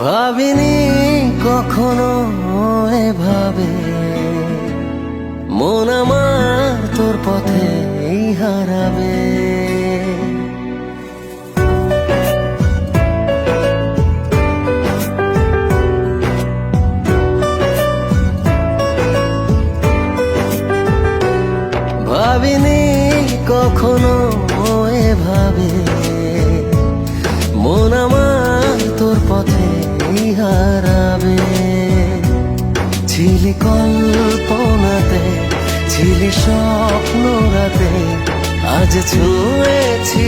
ভাবিনি কখনো এভাবে। মন আমার তোর পথে হারাবে। ভাবিনি কখনো ছিলি কল্পনাতে ছিলি স্বপ্ন রাতে আজ ছুঁয়েছি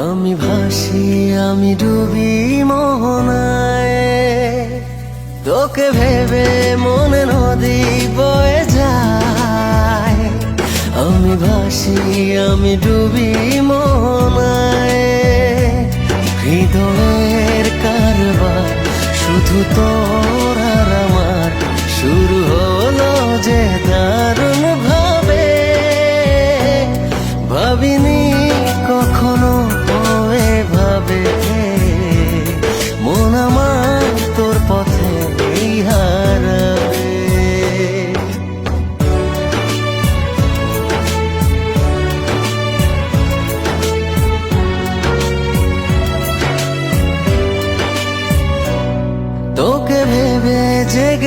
আমি ভাসি, আমি ডুবি মোহনায়। তোকে ভেবে মনে নদী বয়ে যায়। আমি ভাসি, আমি ডুবি মোহনায়। হৃদয়ের কারবার শুধু তোর আমার। শুরু হলো যে দারুণ ভাবে। ভাবিনি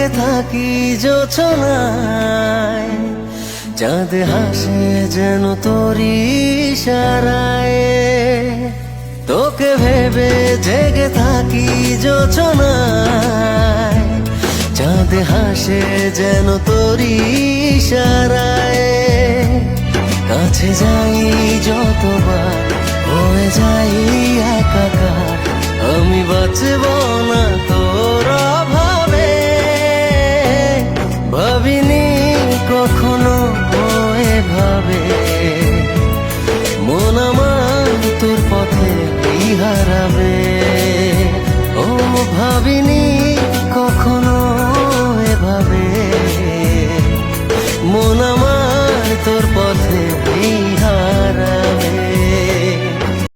থাকি যোছনায়, চাঁদ হাসে যেন তোরি সারায় তোকে ভেবে জেগে থাকি যোছনায়, চাঁদ হাসে যেন তোরি সারায় কাছে যাই যতবার, হয়ে যাই একাকার, আমি বাঁচব ভাবিনি কখনো এভাবে। মন আমার তোর পথে হারাবে? ও ভাবিনি কখনো এভাবে। মন আমার তোর